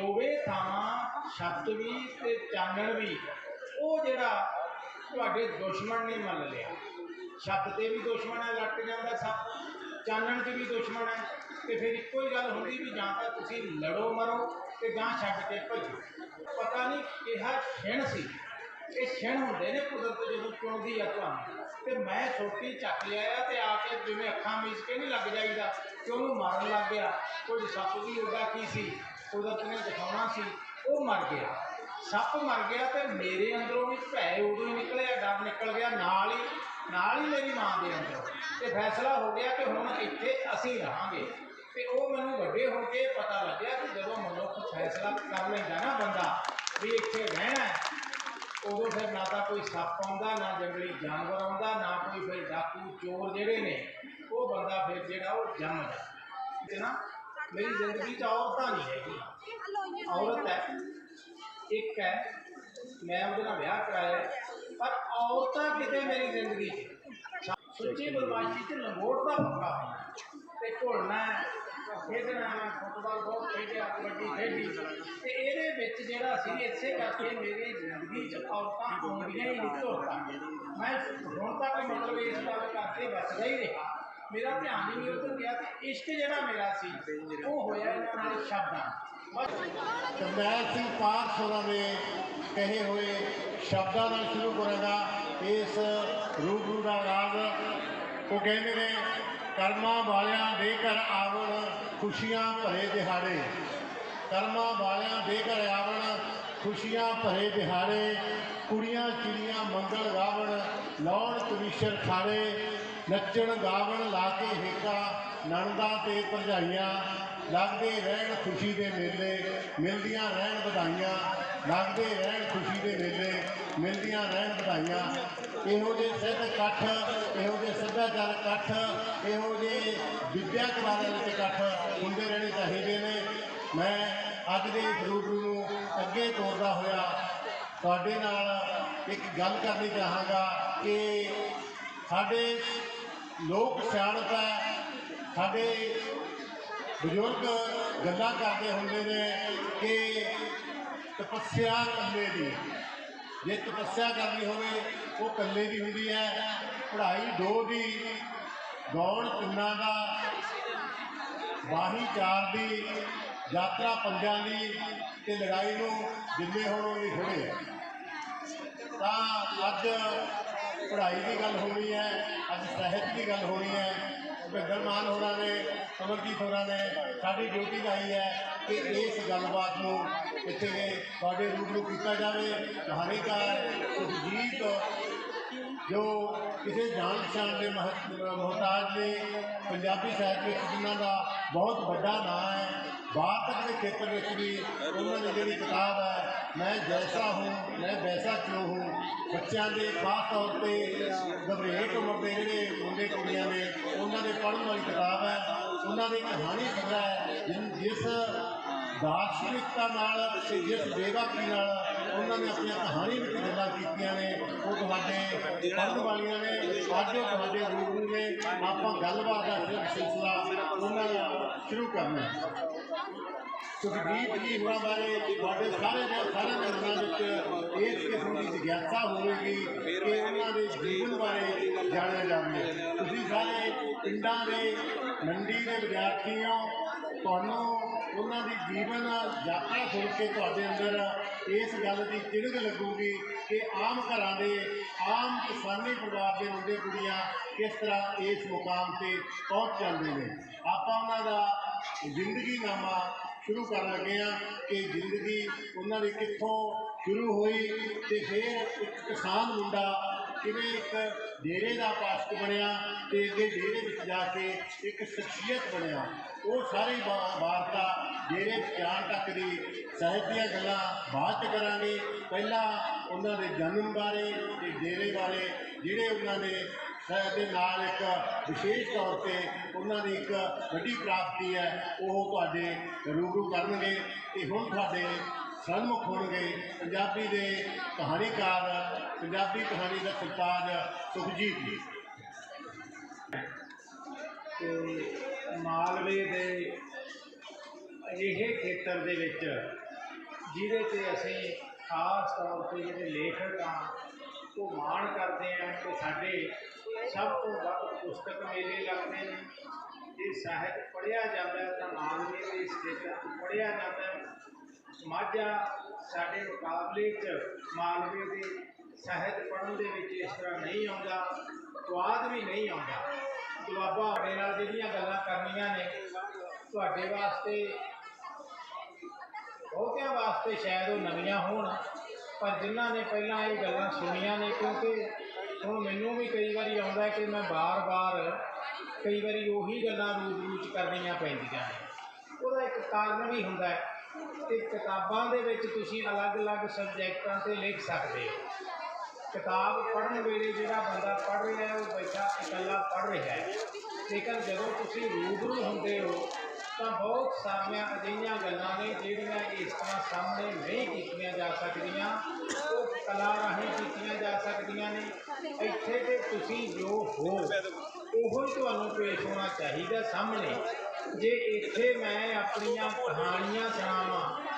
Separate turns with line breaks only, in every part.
ਦੋਵੇਂ ਥਾਵਾਂ ਛੱਤ ਵੀ ਤੇ ਚਾਨਣ ਵੀ, ਉਹ ਜਿਹੜਾ ਤੁਹਾਡੇ ਦੁਸ਼ਮਣ ਨੇ ਮੰਨ ਲਿਆ। ਛੱਤ ਤੇ ਵੀ ਦੁਸ਼ਮਣ ਹੈ, ਲੱਟ ਜਾਂਦਾ ਸੱਪ ਚਾਨਣ 'ਤੇ ਵੀ ਦੁਸ਼ਮਣ ਹੈ। ਤੇ ਫਿਰ ਇੱਕੋ ਹੀ ਗੱਲ ਹੁੰਦੀ ਵੀ ਜਾਂ ਤਾਂ ਤੁਸੀਂ ਲੜੋ ਮਰੋ ਤੇ ਜਾਂ ਛੱਡ ਕੇ ਭੱਜੋ। ਪਤਾ ਨਹੀਂ ਕਿਹਾ ਛਿਣ ਸੀ। ਇਹ ਛਿਣ ਹੁੰਦੇ ਨੇ ਕੁਦਰਤ ਜਦੋਂ ਚੁਣਦੀ ਆ ਤੁਹਾਨੂੰ। ਤੇ ਮੈਂ ਛੋਟੀ ਚੱਕ ਲਿਆ ਤੇ ਆ ਕੇ ਜਿਵੇਂ ਅੱਖਾਂ ਮੀਚ ਕੇ ਨਹੀਂ ਲੱਗ ਜਾਈਦਾ ਕਿ ਉਹਨੂੰ ਮਾਰਨ ਲੱਗ ਗਿਆ। ਕੋਈ ਸੱਪ ਵੀ ਉਹਦਾ ਕੀ ਸੀ? ਕੁਦਰਤ ਨੇ ਦਿਖਾਉਣਾ ਸੀ, ਉਹ ਮਰ ਗਿਆ। ਸੱਪ ਮਰ ਗਿਆ ਤੇ ਮੇਰੇ ਅੰਦਰੋਂ ਵੀ ਭੈ ਉਦੋਂ ਹੀ ਨਿਕਲਿਆ, ਡਰ ਨਿਕਲ ਗਿਆ, ਨਾਲ ਹੀ ਨਾਲ ਹੀ ਮੇਰੀ ਮਾਂ ਦੇ ਅੰਦਰੋਂ। ਤੇ ਫੈਸਲਾ ਹੋ ਗਿਆ ਕਿ ਹੁਣ ਇੱਥੇ ਅਸੀਂ ਰਹਾਂਗੇ। ਤੇ ਉਹ ਮੈਨੂੰ ਵੱਡੇ ਹੋ ਕੇ ਪਤਾ ਲੱਗਿਆ ਕਿ ਜਦੋਂ ਮਨੁੱਖ ਫੈਸਲਾ ਕਰ ਲੈਂਦਾ ਨਾ ਬੰਦਾ, ਵੀ ਇੱਥੇ ਰਹਿਣਾ ਉਦੋਂ ਫਿਰ ਨਾ ਤਾਂ ਕੋਈ ਸੱਪ ਆਉਂਦਾ, ਨਾ ਜੰਗਲੀ ਜਾਨਵਰ ਆਉਂਦਾ, ਨਾ ਕੋਈ ਫਿਰ ਡਾਕੂ, ਚੋਰ ਜਿਹੜੇ ਨੇ, ਉਹ ਬੰਦਾ ਫਿਰ ਜਿਹੜਾ ਉਹ ਜੰਮਦਾ ਤੇ ਨਾ? ਮੇਰੀ ਜ਼ਿੰਦਗੀ 'ਚ ਔਰਤਾਂ ਨਹੀਂ ਹੈਗੀਆਂ। ਔਰਤ ਹੈ, ਇੱਕ ਹੈ, ਮੈਂ ਉਹਦੇ ਨਾਲ ਵਿਆਹ ਕਰਾਇਆ ਪਰ ਔਰਤਾਂ ਕਿਤੇ ਮੇਰੀ ਜ਼ਿੰਦਗੀ 'ਚ ਸੁੱਚੀ ਬਦਮਾਸ਼ੀ 'ਚ ਲੰਗੋਟ ਦਾ ਪੱਕਾ ਹੋਣਾ ਤੇ ਘੁਲਣਾ ਖੇਡਣਾ ਮੈਂ ਫੁੱਟਬਾਲ ਬਹੁਤ ਖੇਡਿਆ, ਕਬੱਡੀ ਖੇਡੀ। ਤੇ ਇਹਦੇ ਵਿੱਚ ਜਿਹੜਾ ਸੀ, ਇਸੇ ਕਰਕੇ ਮੇਰੀ ਜ਼ਿੰਦਗੀ 'ਚ ਔਰਤਾਂ ਆਉਂਦੀਆਂ ਹੀ ਨਹੀਂ ਧੋਤਾ ਮੈਂ ਹੁਣ ਤੱਕ ਮਤਲਬ ਇਸ ਗੱਲ ਕਰਕੇ ਬਚਦਾ ਹੀ ਰਿਹਾ। ਮੇਰਾ ਧਿਆਨ ਹੀ ਨਹੀਂ ਉੱਧਰ ਗਿਆ ਤੇ ਇਸ਼ਕ ਜਿਹੜਾ ਮੇਰਾ ਸੀ, ਉਹ ਹੋਇਆ ਇਹਨਾਂ ਨਾਲ ਸ਼ਬਦਾਂ। ਬਸ
ਕਰਨੈਲ ਸਿੰਘ ਪਾਰਸ ਦੇ ਕਹੇ ਹੋਏ ਸ਼ਬਦਾਂ ਨਾਲ ਸ਼ੁਰੂ ਕਰਾਂਗਾ। ਇਸ ਰੂਬਰੂ ਦਾ ਆਗਾਜ਼ ਉਹ ਕਹਿੰਦੇ ਨੇ, ਕਰਮਾਂ ਵਾਲਿਆਂ ਦੇ ਘਰ ਆਵਣ, ਖੁਸ਼ੀਆਂ ਭਰੇ ਦਿਹਾੜੇ। ਕਰਮਾਂ ਵਾਲਿਆਂ ਦੇ ਘਰ ਆਵਣ ਖੁਸ਼ੀਆਂ ਭਰੇ ਦਿਹਾੜੇ ਕੁੜੀਆਂ ਚਿੜੀਆਂ ਮੰਗਲ ਗਾਵਣ ਲਾਉਣ ਕਵੀਸ਼ਰ ਖਾੜੇ, ਨੱਚਣ ਗਾਵਣ ਲਾ ਕੇ ਹੇਕਾ ਨਣਦਾ ਤੇ ਭਰਜਾਈਆਂ, ਲੱਗਦੇ ਰਹਿਣ ਖੁਸ਼ੀ ਦੇ ਮੇਲੇ, ਮਿਲਦੀਆਂ ਰਹਿਣ ਵਧਾਈਆਂ, ਲੱਗਦੇ ਰਹਿਣ ਖੁਸ਼ੀ ਦੇ ਮੇਲੇ, ਮਿਲਦੀਆਂ ਰਹਿਣ ਵਧਾਈਆਂ। ਇਹੋ ਜਿਹੇ ਸਿੱਧ ਇਕੱਠ, ਇਹੋ ਜਿਹੇ ਸੱਭਿਆਚਾਰ ਇਕੱਠ, ਇਹੋ ਜਿਹੇ ਵਿਦਿਅਕ ਬਾਰੇ ਵਿੱਚ ਇਕੱਠ ਹੁੰਦੇ ਰਹਿਣੇ ਚਾਹੀਦੇ ਨੇ। ਮੈਂ ਅੱਜ ਦੇ ਗੁਰੂ ਨੂੰ ਅੱਗੇ ਤੋਰਦਾ ਹੋਇਆ ਤੁਹਾਡੇ ਨਾਲ ਇੱਕ ਗੱਲ ਕਰਨੀ ਚਾਹਾਂਗਾ ਕਿ ਸਾਡੇ ਲੋਕ ਸਿਆਣਪ ਹੈ, ਸਾਡੇ ਬਜ਼ੁਰਗ ਗੱਲਾਂ ਕਰਦੇ ਹੁੰਦੇ ਨੇ ਕਿ ਤਪੱਸਿਆ ਇਕੱਲੇ ਦੀ ਜੇ ਤਪੱਸਿਆ ਕਰਨੀ ਹੋਵੇ, ਉਹ ਇਕੱਲੇ ਦੀ ਹੁੰਦੀ ਹੈ। ਪੜ੍ਹਾਈ ਦੋ ਦੀ ਗੌਣ ਤਿੰਨਾਂ ਦਾ ਬਾਹੀ ਚਾਰ ਦੀ ਯਾਤਰਾ ਪੰਜਾਂ ਦੀ ਤੇ ਲੜਾਈ ਨੂੰ ਜਿੰਨੇ ਹੋਣ ਉਹਨੇ ਥੋੜੇ ਤਾਂ ਅੱਜ ਪੜ੍ਹਾਈ ਦੀ ਗੱਲ ਹੋਣੀ ਹੈ, ਅੱਜ ਸਾਹਿਤ ਦੀ ਗੱਲ ਹੋਣੀ ਹੈ ਭਿੰਦਰ ਮਾਨ ਹੋਰਾਂ ਨੇ ਅਮਰਜੀਤ ਹੋਰਾਂ ਨੇ ਸਾਡੀ ਡਿਊਟੀ ਲਾਈ ਹੈ ਕਿ ਇਸ ਗੱਲਬਾਤ ਨੂੰ ਇੱਥੇ ਤੁਹਾਡੇ ਰੂਪ ਨੂੰ ਕੀਤਾ ਜਾਵੇ। ਕਹਾਣੀਕਾਰ ਸੁਖਜੀਤ ਜੋ ਕਿਸੇ ਜਾਣ ਪਛਾਣ ਦੇ ਮਹਤ- ਮੁਹਤਾਜ ਨੇ ਪੰਜਾਬੀ ਸਾਹਿਤ ਵਿੱਚ ਜਿਨ੍ਹਾਂ ਦਾ ਬਹੁਤ ਵੱਡਾ ਨਾਂ ਹੈ ਬਾਹਰ ਤੱਕ ਦੇ ਖੇਤਰ ਵਿੱਚ ਵੀ ਉਹਨਾਂ ਦੀ ਜਿਹੜੀ ਕਿਤਾਬ ਹੈ, ਮੈਂ ਜੈਸਾ ਹੂੰ, ਮੈਂ ਵੈਸਾ ਕਿਉਂ ਹੂੰ, ਬੱਚਿਆਂ ਦੇ ਖਾਸ ਤੌਰ ਤੇ ਗਬਰੇਟ ਉਮਰ ਦੇ ਜਿਹੜੇ ਮੁੰਡੇ ਕੁੜੀਆਂ ਨੇ, ਉਹਨਾਂ ਦੇ ਪੜ੍ਹਨ ਵਾਲੀ ਕਿਤਾਬ ਹੈ, ਉਹਨਾਂ ਦੀ ਕਹਾਣੀ ਸੰਗ੍ਰਹਿ ਹੈ, ਜਿਸ ਦਾਰਸ਼ਨਿਕਤਾ ਨਾਲ ਤੇ ਜਿਸ ਬੇਵਾਕੀ ਨਾਲ ਉਹਨਾਂ ਨੇ ਆਪਣੀਆਂ ਕਹਾਣੀ ਵਿੱਚ ਗੱਲਾਂ ਕੀਤੀਆਂ ਨੇ, ਉਹ ਤੁਹਾਡੇ ਪੜ੍ਹਨ ਵਾਲੀਆਂ ਨੇ ਅੱਜ ਉਹ ਤੁਹਾਡੇ ਰੂਬਰੂ ਨੇ ਆਪਾਂ ਗੱਲਬਾਤ ਦਾ ਸਿਲਸਿਲਾ ਉਹਨਾਂ ਨਾਲ ਸ਼ੁਰੂ ਕਰਨਾ ਹੈ। ਜੀ ਹੋਰਾਂ ਬਾਰੇ ਤੁਹਾਡੇ ਸਾਰੇ ਦੇ ਸਾਰੇ ਮਨਾਂ ਵਿੱਚ ਇਸ ਕਿਸਮ ਦੀ ਜਿਗਿਆਸਾ ਹੋਵੇਗੀ ਕਿ ਉਹਨਾਂ ਦੇ ਜੀਵਨ ਬਾਰੇ ਜਾਣਿਆ ਜਾਵੇ। ਤੁਸੀਂ ਸਾਰੇ ਪਿੰਡਾਂ ਦੇ, ਮੰਡੀ ਦੇ ਵਿਦਿਆਰਥੀ ਹੋ ਤੁਹਾਨੂੰ ਉਹਨਾਂ ਦੀ ਜੀਵਨ ਯਾਤਰਾ ਸੁਣ ਕੇ ਤੁਹਾਡੇ ਅੰਦਰ ਇਸ ਗੱਲ ਦੀ ਚਿੜਗ ਲੱਗੂਗੀ ਕਿ ਆਮ ਘਰਾਂ ਦੇ, ਆਮ ਕਿਸਾਨੀ ਪਰਿਵਾਰ ਦੇ ਮੁੰਡੇ ਕੁੜੀਆਂ ਕਿਸ ਤਰ੍ਹਾਂ ਇਸ ਮੁਕਾਮ ਤੇ ਪਹੁੰਚ ਜਾਂਦੇ ਨੇ। ਆਪਾਂ ਉਹਨਾਂ ਦਾ ਜ਼ਿੰਦਗੀ ਨਾਮਾ ਸ਼ੁਰੂ ਕਰਨ ਲੱਗੇ ਆ ਕਿ ਜ਼ਿੰਦਗੀ ਉਹਨਾਂ ਦੀ ਕਿੱਥੋਂ ਸ਼ੁਰੂ ਹੋਈ ਤੇ ਫਿਰ ਇੱਕ ਕਿਸਾਨ ਮੁੰਡਾ ਕਿਵੇਂ ਇੱਕ ਡੇਰੇ ਦਾ ਪਾਸਕ ਬਣਿਆ ਤੇ ਅੱਗੇ ਡੇਰੇ ਵਿੱਚ ਜਾ ਕੇ ਇੱਕ ਸ਼ਖਸੀਅਤ ਬਣਿਆ। ਉਹ ਸਾਰੀ ਵਾ- ਵਾਰਤਾ ਜਿਹੜੇ ਗਿਆਨ ਤੱਕ ਦੀ ਸਾਹਿਤ ਦੀਆਂ ਗੱਲਾਂ ਬਾਅਦ ਚ ਕਰਾਂਗੇ। ਪਹਿਲਾਂ ਉਹਨਾਂ ਦੇ ਜਨਮ ਬਾਰੇ ਤੇ ਡੇਰੇ ਬਾਰੇ, ਜਿਹੜੇ ਉਹਨਾਂ ਨੇ ਸਾਹਿਤ ਦੇ ਨਾਲ ਇੱਕ ਵਿਸ਼ੇਸ਼ ਤੌਰ ਤੇ ਉਹਨਾਂ ਦੀ ਇੱਕ ਵੱਡੀ ਪ੍ਰਾਪਤੀ ਹੈ, ਉਹ ਤੁਹਾਡੇ ਰੂਬਰੂ ਕਰਨਗੇ ਤੇ ਹੁਣ ਤੁਹਾਡੇ ਸਨਮੁਖ ਹੋਣਗੇ। ਪੰਜਾਬੀ ਦੇ ਕਹਾਣੀਕਾਰ, ਪੰਜਾਬੀ ਕਹਾਣੀ ਦਾ ਸਰਤਾਜ ਸੁਖਜੀਤ ਜੀ।
ਤੇ ਮਾਲਵੇ ਦੇ ਅਜਿਹੇ ਖੇਤਰ ਦੇ ਵਿੱਚ, ਜਿਹਦੇ ਤੇ ਅਸੀਂ ਖਾਸ ਤੌਰ ਤੇ ਜਿਹੜੇ ਲੇਖਕ ਆ, ਉਹ ਮਾਣ ਕਰਦੇ ਆ ਕਿ ਸਾਡੇ ਸਭ ਤੋਂ ਵੱਧ ਪੁਸਤਕ ਮੇਲੇ ਲੱਗਦੇ ਨੇ। ਜੇ ਸਾਹਿਤ ਪੜ੍ਹਿਆ ਜਾਂਦਾ ਤਾਂ ਮਾਲਵੇ ਦੇ ਇਸ ਖੇਤਰ 'ਚ ਪੜ੍ਹਿਆ ਜਾਂਦਾ। ਮਾਝਾ ਸਾਡੇ ਮੁਕਾਬਲੇ 'ਚ ਮਾਲਵੇ ਦੇ ਸਾਹਿਤ ਪੜ੍ਹਨ ਦੇ ਵਿੱਚ ਇਸ ਤਰ੍ਹਾਂ ਨਹੀਂ ਆਉਂਦਾ, ਸਵਾਦ ਵੀ ਨਹੀਂ ਆਉਂਦਾ। ਬਾਬਾ ਸਾਡੇ ਨਾਲ ਜਿਹੜੀਆਂ ਗੱਲਾਂ ਕਰਨੀਆਂ ਨੇ, ਤੁਹਾਡੇ ਵਾਸਤੇ ਬਹੁਤਿਆਂ ਵਾਸਤੇ ਸ਼ਾਇਦ ਉਹ ਨਵੀਆਂ ਹੋਣ, ਪਰ ਜਿਨ੍ਹਾਂ ਨੇ ਪਹਿਲਾਂ ਇਹ ਗੱਲਾਂ ਸੁਣੀਆਂ ਨੇ, ਕਿਉਂਕਿ ਹੁਣ ਮੈਨੂੰ ਵੀ ਕਈ ਵਾਰੀ ਆਉਂਦਾ ਕਿ ਮੈਂ ਬਾਰ-ਬਾਰ ਕਈ ਵਾਰੀ ਉਹੀ ਗੱਲਾਂ ਰੂਜ-ਰੂਜ ਕਰਨੀਆਂ ਪੈਂਦੀਆਂ ਨੇ। ਉਹਦਾ ਇੱਕ ਕਾਰਨ ਵੀ ਹੁੰਦਾ ਹੈ ਕਿ ਕਿਤਾਬਾਂ ਦੇ ਵਿੱਚ ਤੁਸੀਂ ਅਲੱਗ-ਅਲੱਗ ਸਬਜੈਕਟਾਂ ਤੇ ਲਿਖ ਸਕਦੇ ਹੋ। ਕਿਤਾਬ ਪੜ੍ਹਨ ਵੇਲੇ ਜਿਹੜਾ ਬੰਦਾ ਪੜ੍ਹ ਰਿਹਾ ਹੈ, ਉਹ ਬੈਠਾ ਇਕੱਲਾ ਪੜ੍ਹ ਰਿਹਾ ਹੈ। ਲੇਕਿਨ ਜਦੋਂ ਤੁਸੀਂ ਰੂਬਰੂ ਹੁੰਦੇ ਹੋ, ਤਾਂ ਬਹੁਤ ਸਾਰੀਆਂ ਅਜਿਹੀਆਂ ਗੱਲਾਂ ਨੇ ਜਿਹੜੀਆਂ ਇਸ ਤਰ੍ਹਾਂ ਸਾਹਮਣੇ ਨਹੀਂ ਕੀਤੀਆਂ ਜਾ ਸਕਦੀਆਂ। ਉਹ ਕਲਾ ਰਾਹੀਂ ਕੀਤੀਆਂ ਜਾ ਸਕਦੀਆਂ ਨੇ। ਇੱਥੇ ਤੇ ਤੁਸੀਂ ਜੋ ਹੋ, ਉਹੋ ਹੀ ਤੁਹਾਨੂੰ ਪੇਸ਼ ਹੋਣਾ ਚਾਹੀਦਾ ਸਾਹਮਣੇ। ਜੇ ਇੱਥੇ ਮੈਂ ਆਪਣੀਆਂ ਕਹਾਣੀਆਂ ਸੁਣਾਵਾਂ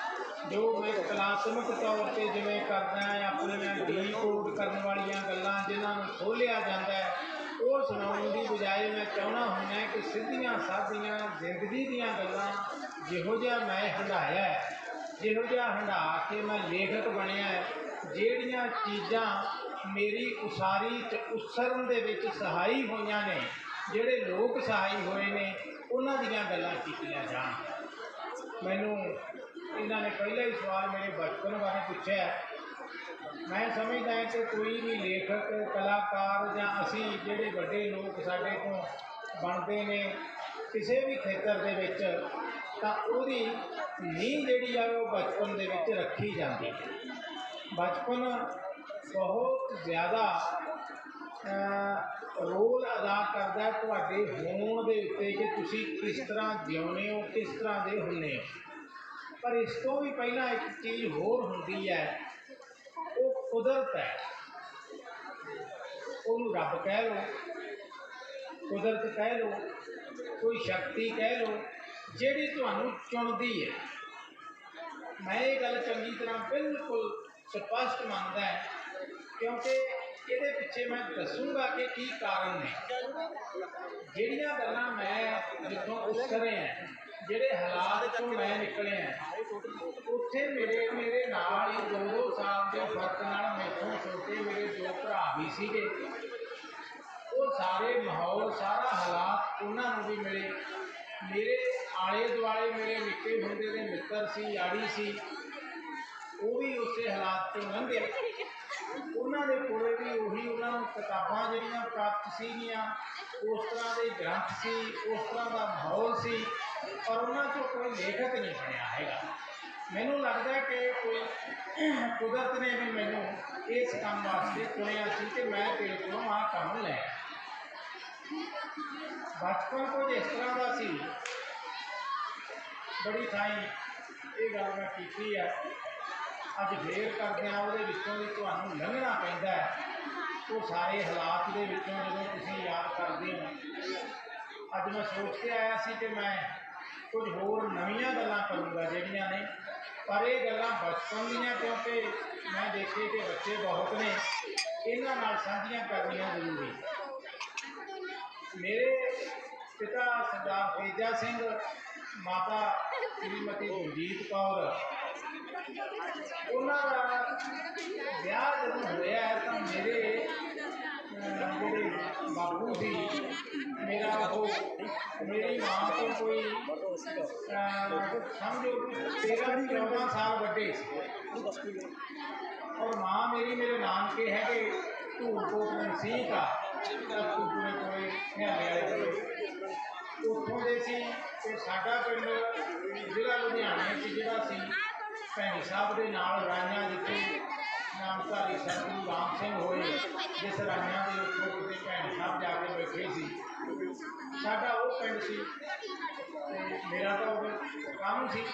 ਜੋ ਮੈਂ ਕਲਾਤਮਕ ਤੌਰ ਤੇ ਜਿਵੇਂ ਕਰਦਾ ਹਾਂ ਆਪਣੀਆਂ ਡੀਕੋਡ ਕਰਨ ਵਾਲੀਆਂ ਗੱਲਾਂ ਜਿਨ੍ਹਾਂ ਨੂੰ ਖੋਲ੍ਹਿਆ ਜਾਂਦਾ ਹੈ, ਉਹ ਸੁਣਾਉਣ ਦੀ ਬਜਾਏ ਮੈਂ ਚਾਹਣਾ ਹੁੰਦਾ ਕਿ ਸਿੱਧੀਆਂ ਸਾਧੀਆਂ ਜ਼ਿੰਦਗੀ ਦੀਆਂ ਗੱਲਾਂ ਜਿਹੋ ਜਿਹਾ ਮੈਂ ਹੰਢਾਇਆ ਹੈ, ਜਿਹੋ ਜਿਹਾ ਹੰਢਾ ਕੇ ਮੈਂ ਲੇਖਕ ਬਣਿਆ ਹੈ, ਜਿਹੜੀਆਂ ਚੀਜ਼ਾਂ ਮੇਰੀ ਉਸਾਰੀ ਚ ਉਸਰਨ ਦੇ ਵਿੱਚ ਸਹਾਈ ਹੋਈਆਂ ਨੇ, ਜਿਹੜੇ ਲੋਕ ਸਹਾਈ ਹੋਏ ਨੇ, ਉਹਨਾਂ ਦੀਆਂ ਗੱਲਾਂ ਕੀਤੀਆਂ ਜਾਣ। ਮੈਨੂੰ ਇਹਨਾਂ ਨੇ ਪਹਿਲਾ ਹੀ ਸਵਾਲ ਮੇਰੇ ਬਚਪਨ ਬਾਰੇ ਪੁੱਛਿਆ ਮੈਂ ਸਮਝਦਾ ਹਾਂ ਕਿ ਕੋਈ ਵੀ ਲੇਖਕ, ਕਲਾਕਾਰ ਜਾਂ ਅਸੀਂ ਜਿਹੜੇ ਵੱਡੇ ਲੋਕ ਸਾਡੇ ਤੋਂ ਬਣਦੇ ਨੇ ਕਿਸੇ ਵੀ ਖੇਤਰ ਦੇ ਵਿੱਚ, ਤਾਂ ਉਹਦੀ ਨੀਂਹ ਜਿਹੜੀ ਆ ਉਹ ਬਚਪਨ ਦੇ ਵਿੱਚ ਰੱਖੀ ਜਾਂਦੀ ਹੈ। ਬਚਪਨ ਬਹੁਤ ਜ਼ਿਆਦਾ ਰੋਲ ਅਦਾ ਕਰਦਾ ਤੁਹਾਡੇ ਹੋਣ ਦੇ ਉੱਤੇ ਕਿ ਤੁਸੀਂ ਕਿਸ ਤਰ੍ਹਾਂ ਜਿਉਂਦੇ ਹੋ, ਕਿਸ ਤਰ੍ਹਾਂ ਦੇ ਹੁੰਦੇ ਹੋ। ਪਰ ਇਸ ਤੋਂ ਵੀ ਪਹਿਲਾਂ ਇੱਕ ਚੀਜ਼ ਹੋਰ ਹੁੰਦੀ ਹੈ, ਉਹ ਕੁਦਰਤ ਹੈ। ਉਹਨੂੰ ਰੱਬ ਕਹਿ ਲਓ, ਕੁਦਰਤ ਕਹਿ ਲਓ, ਕੋਈ ਸ਼ਕਤੀ ਕਹਿ ਲਓ, ਜਿਹੜੀ ਤੁਹਾਨੂੰ ਚੁਣਦੀ ਹੈ। ਮੈਂ ਇਹ ਗੱਲ ਚੰਗੀ ਤਰ੍ਹਾਂ ਬਿਲਕੁਲ ਸਪਸ਼ਟ ਮੰਨਦਾ ਹੈ, ਕਿਉਂਕਿ ਇਹਦੇ ਪਿੱਛੇ ਮੈਂ ਦੱਸੂਗਾ ਕਿ ਕੀ ਕਾਰਨ ਨੇ। ਜਿਹੜੀਆਂ ਗੱਲਾਂ ਮੈਂ ਜਿੱਥੋਂ ਉਸਰੇ ਆ ਜਿਹੜੇ ਹਾਲਾਤ ਚੋਂ ਮੈਂ ਨਿਕਲਿਆ ਉੱਥੇ ਮੇਰੇ ਮੇਰੇ ਨਾਲ ਹੀ ਦੋ ਦੋ ਸਾਲ ਦੇ ਫ਼ਰਕ ਨਾਲ ਮੈਨੂੰ ਛੋਟੇ ਮੇਰੇ ਦੋ ਭਰਾ ਵੀ ਸੀਗੇ। ਉਹ ਸਾਰੇ ਮਾਹੌਲ, ਸਾਰਾ ਹਾਲਾਤ ਉਹਨਾਂ ਨੂੰ ਵੀ ਮਿਲੇ। ਮੇਰੇ ਆਲੇ ਦੁਆਲੇ ਮੇਰੇ ਨਿੱਕੇ ਹੁੰਦੇ ਦੇ ਮਿੱਤਰ ਸੀ ਯਾਰੀ ਸੀ, ਉਹ ਵੀ ਉਸੇ ਹਾਲਾਤ ਤੋਂ ਲੰਘੇ। ਉਹਨਾਂ ਦੇ ਕੋਲੇ ਵੀ ਉਹੀ ਉਹਨਾਂ ਨੂੰ ਕਿਤਾਬਾਂ ਜਿਹੜੀਆਂ ਪ੍ਰਾਪਤ ਸੀਗੀਆਂ, ਉਸ ਤਰ੍ਹਾਂ ਦੇ ਗ੍ਰੰਥ ਸੀ, ਉਸ ਤਰ੍ਹਾਂ ਦਾ ਮਾਹੌਲ ਸੀ। ਪਰ ਉਹਨਾਂ ਚੋਂ ਕੋਈ ਲੇਖਕ ਨਹੀਂ ਬਣਿਆ ਹੈਗਾ। ਮੈਨੂੰ ਲੱਗਦਾ ਕਿ ਕੋਈ ਕੁਦਰਤ ਨੇ ਵੀ ਮੈਨੂੰ ਇਸ ਕੰਮ ਵਾਸਤੇ ਚੁਣਿਆ ਸੀ ਕਿ ਮੈਂ ਤੇਰੇ ਕੋਲੋਂ ਆਹ ਕੰਮ ਲੈ ਬਚਪਨ ਕੁਝ ਇਸ ਤਰ੍ਹਾਂ ਦਾ ਸੀ। ਬੜੀ ਥਾਈਂ ਇਹ ਗੱਲ ਮੈਂ ਕੀਤੀ ਹੈ ਅੱਜ ਫੇਰ ਕਰਦਿਆਂ ਉਹਦੇ ਵਿੱਚੋਂ ਵੀ ਤੁਹਾਨੂੰ ਲੰਘਣਾ ਪੈਂਦਾ ਹੈ। ਉਹ ਸਾਰੇ ਹਾਲਾਤ ਦੇ ਵਿੱਚੋਂ ਜਦੋਂ ਤੁਸੀਂ ਯਾਦ ਕਰਦੇ ਹੋ। ਅੱਜ ਮੈਂ ਸੋਚ ਕੇ ਆਇਆ ਸੀ ਕਿ ਮੈਂ ਕੁਝ ਹੋਰ ਨਵੀਆਂ ਗੱਲਾਂ ਕਰੂੰਗਾ ਜਿਹੜੀਆਂ ਨੇ। ਪਰ ਇਹ ਗੱਲਾਂ ਬਚਪਨ ਦੀਆਂ ਕਿਉਂਕਿ ਮੈਂ ਦੇਖੇ ਕਿ ਬੱਚੇ ਬਹੁਤ ਨੇ। ਇਹਨਾਂ ਨਾਲ ਸਾਂਝੀਆਂ ਕਰਨੀਆਂ ਜ਼ਰੂਰੀ। ਮੇਰੇ ਪਿਤਾ ਸਰਦਾਰ ਤੇਜਾ ਸਿੰਘ ਮਾਤਾ ਸ਼੍ਰੀਮਤੀ ਗੁਰਜੀਤ ਕੌਰ। ਉਹਨਾਂ ਦਾ ਵਿਆਹ ਜਦੋਂ ਹੋਇਆ ਤਾਂ ਮੇਰੇ ਅਹ, ਜਿਹੜੇ ਬਾਪੂ ਸੀ ਮੇਰਾ ਉਹ ਮੇਰੀ ਮਾਂ ਤੋਂ ਕੋਈ ਅਹ, ਸਮਝੋ ਤੇਰਾਂ ਚੌਦਾਂ ਸਾਲ ਵੱਡੇ ਸੀ। ਔਰ ਮਾਂ ਮੇਰੀ ਮੇਰੇ ਨਾਮ ਨਾਨਕੇ ਹੈਗੇ ਧੂਲਕੋਟ ਨਸੀਕਾ ਧੂਲਕੋਟੇ ਕੋਲੇ ਨਿਆਣੇ ਵਾਲੇ ਉੱਥੋਂ ਦੇ ਸੀ ਤੇ ਸਾਡਾ ਪਿੰਡ ਜ਼ਿਲ੍ਹਾ ਲੁਧਿਆਣੇ 'ਚ ਜਿਹੜਾ ਸੀ ਭੈਣੀ ਸਾਹਿਬ ਦੇ ਨਾਲ ਰਾਈਆਂ ਜਿੱਥੇ ਨਾਮਧਾਰੀ ਸਤਿਗੁਰੂ ਰਾਮ ਸਿੰਘ ਹੋਏ ਜਿਸ ਰਾਈਆਂ ਦੇ ਉੱਪਰ ਕਿਤੇ ਭੈਣੀ ਸਾਹਿਬ ਜਾ ਕੇ ਬੈਠੇ ਸੀ। ਸਾਡਾ ਉਹ ਪਿੰਡ ਸੀ। ਮੇਰਾ ਤਾਂ ਉਹ ਕੰਮ ਸੀ।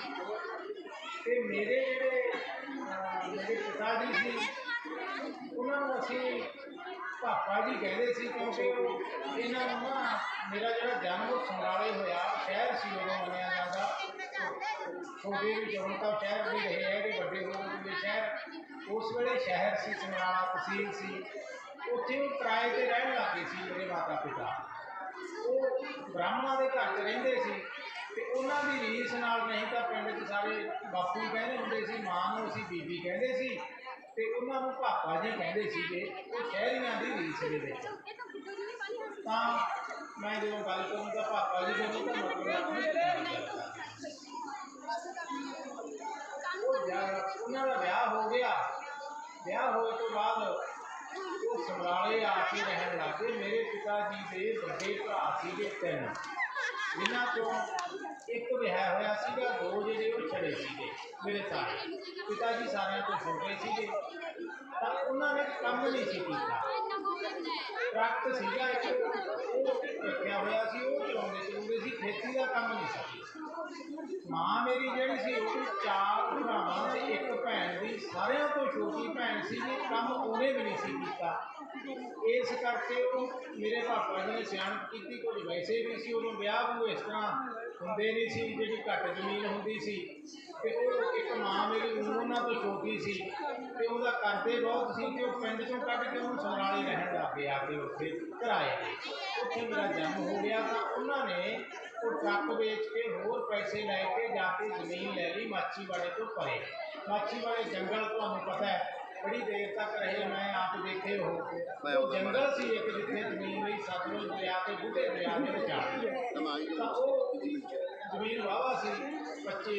ਤੇ ਮੇਰੇ ਜਿਹੜੇ ਅਹ, ਮੇਰੇ ਪਿਤਾ ਜੀ ਸੀ ਉਹਨਾਂ ਨੂੰ ਅਸੀਂ ਪਾਪਾ ਜੀ ਕਹਿੰਦੇ ਸੀ ਕਿਉਂਕਿ ਉਹ ਇਹਨਾਂ ਨੂੰ ਨਾ ਮੇਰਾ ਜਿਹੜਾ ਜਨਮ ਉਹ ਸਮਰਾਲੇ ਹੋਇਆ ਸ਼ਹਿਰ ਸੀ ਉਦੋਂ ਮੰਨਿਆ ਜਾਂਦਾ। ਛੋਟੇ ਵੀ ਜਦੋਂ ਤਾਂ ਸ਼ਹਿਰ ਵੀ ਰਹੇ ਹੈ ਕਿ ਵੱਡੇ ਉਸ ਵੇਲੇ ਸ਼ਹਿਰ ਸੀ ਸਮਰਾਲਾ ਤਹਿਸੀਲ ਸੀ। ਉੱਥੇ ਉਹ ਕਿਰਾਏ ਤੇ ਰਹਿਣ ਲੱਗੇ ਸੀ ਮੇਰੇ ਮਾਤਾ ਪਿਤਾ ਉਹ ਬ੍ਰਾਹਮਣਾਂ ਦੇ ਘਰ 'ਚ ਰਹਿੰਦੇ ਸੀ ਤੇ ਉਹਨਾਂ ਦੀ ਰੀਸ ਨਾਲ ਨਹੀਂ ਤਾਂ ਪਿੰਡ 'ਚ ਸਾਰੇ ਬਾਪੂ ਕਹਿੰਦੇ ਹੁੰਦੇ ਸੀ, ਮਾਂ ਨੂੰ ਅਸੀਂ ਬੀਬੀ ਕਹਿੰਦੇ ਸੀ ਤੇ ਉਹਨਾਂ ਨੂੰ ਪਾਪਾ ਜੀ ਕਹਿੰਦੇ ਸੀਗੇ ਉਹ ਸ਼ਹਿਰੀਆਂ ਦੀ ਰੀਸ ਦੇ ਵਿੱਚ। ਤਾਂ ਮੈਂ ਜਦੋਂ ਗੱਲ ਕਰੂੰ ਤਾਂ ਪਾਪਾ ਜੀ ਜਦੋਂ ਤਾਂ ਮਤਲਬ ਉਹ ਜਦ ਉਹਨਾਂ ਦਾ ਵਿਆਹ ਹੋ ਗਿਆ। ਵਿਆਹ ਹੋਏ ਤੋਂ ਬਾਅਦ ਸਮਰਾਲੇ ਆ ਕੇ ਰਹਿਣ ਲੱਗੇ ਮੇਰੇ ਪਿਤਾ ਜੀ ਦੇ ਵੱਡੇ ਭਰਾ ਸੀਗੇ ਤਿੰਨ। ਜਿਨ੍ਹਾਂ ਤੋਂ ਇੱਕ ਵਿਆਹ ਹੋਇਆ ਸੀਗਾ, ਦੋ ਜਿਹੜੇ ਉਹ ਛੜੇ ਸੀਗੇ ਮੇਰੇ ਤਾਏ ਪਿਤਾ ਜੀ ਸਾਰਿਆਂ ਤੋਂ ਛੋਟੇ ਸੀਗੇ। ਤਾਂ ਉਹਨਾਂ ਨੇ ਕੰਮ ਨਹੀਂ ਸੀ ਕੀਤਾ। ਟਰੱਕ ਸੀਗਾ ਇੱਕ, ਉਹ ਰੱਖਿਆ ਹੋਇਆ ਸੀ, ਉਹ ਚਲਾਉਂਦੇ ਚਲਾਉਂਦੇ ਸੀ, ਖੇਤੀ ਦਾ ਕੰਮ ਨਹੀਂ ਸੀ ਮਾਂ ਮੇਰੀ ਜਿਹੜੀ ਸੀ, ਉਹ ਚਾਰ ਭਰਾਵਾਂ ਤੇ ਇੱਕ ਭੈਣ ਦੀ, ਸਾਰਿਆਂ ਤੋਂ ਛੋਟੀ ਭੈਣ ਸੀ ਜੀ ਕੰਮ ਉਹਨੇ ਵੀ ਨਹੀਂ ਸੀ ਕੀਤਾ। ਇਸ ਕਰਕੇ ਉਹ ਮੇਰੇ ਪਾਪਾ ਜੀ ਨੇ ਸਿਆਣਪ ਕੀਤੀ ਕੁਝ ਵੈਸੇ ਵੀ ਸੀ ਉਦੋਂ ਵਿਆਹ ਵੀ ਇਸ ਤਰ੍ਹਾਂ ਹੁੰਦੇ ਨਹੀਂ ਸੀ, ਜਿਹੜੀ ਘੱਟ ਜ਼ਮੀਨ ਹੁੰਦੀ ਸੀ। ਤੇ ਉਹ ਇੱਕ ਮਾਂ ਮੇਰੀ ਉਮਰ ਉਹਨਾਂ ਤੋਂ ਛੋਟੀ ਸੀ। ਤੇ ਉਹਦਾ ਕਰਦੇ ਬਹੁਤ ਸੀ ਕਿ ਉਹ ਪਿੰਡ ਚੋਂ ਕੱਢ ਕੇ ਉਹਨੂੰ ਸਮਰਾਲੇ ਰਹਿਣ ਲੱਗ ਗਏ ਆ ਕੇ ਉੱਥੇ ਕਿਰਾਏ ਤੇ। ਉੱਥੇ ਮੇਰਾ ਜਨਮ ਹੋ ਗਿਆ ਤਾਂ ਉਹਨਾਂ ਨੇ ਉਹ ਟਰੱਕ ਵੇਚ ਕੇ ਹੋਰ ਪੈਸੇ ਲੈ ਕੇ ਜਾ ਕੇ ਜ਼ਮੀਨ ਲੈ ਲਈ ਮਾਛੀਵਾੜੇ ਤੋਂ ਪਰੇ। ਮਾਛੀਵਾੜੇ ਜੰਗਲ, ਤੁਹਾਨੂੰ ਪਤਾ ਹੈ ਬੜੀ ਦੇਰ ਤੱਕ ਰਹੇ ਮੈਂ ਆਪ ਦੇਖੇ ਹੋ। ਉਹ ਜੰਗਲ ਸੀ ਇੱਕ ਜਿੱਥੇ ਜ਼ਮੀਨ ਲਈ ਸਤਲੁਜ ਦਰਿਆ ਤੇ ਬੁੱਢੇ ਦਰਿਆ ਦੇ ਵਿਚਾਰ ਤਾਂ ਉਹ ਜ਼ਮੀਨ ਵਾਵਾ ਸੀ 25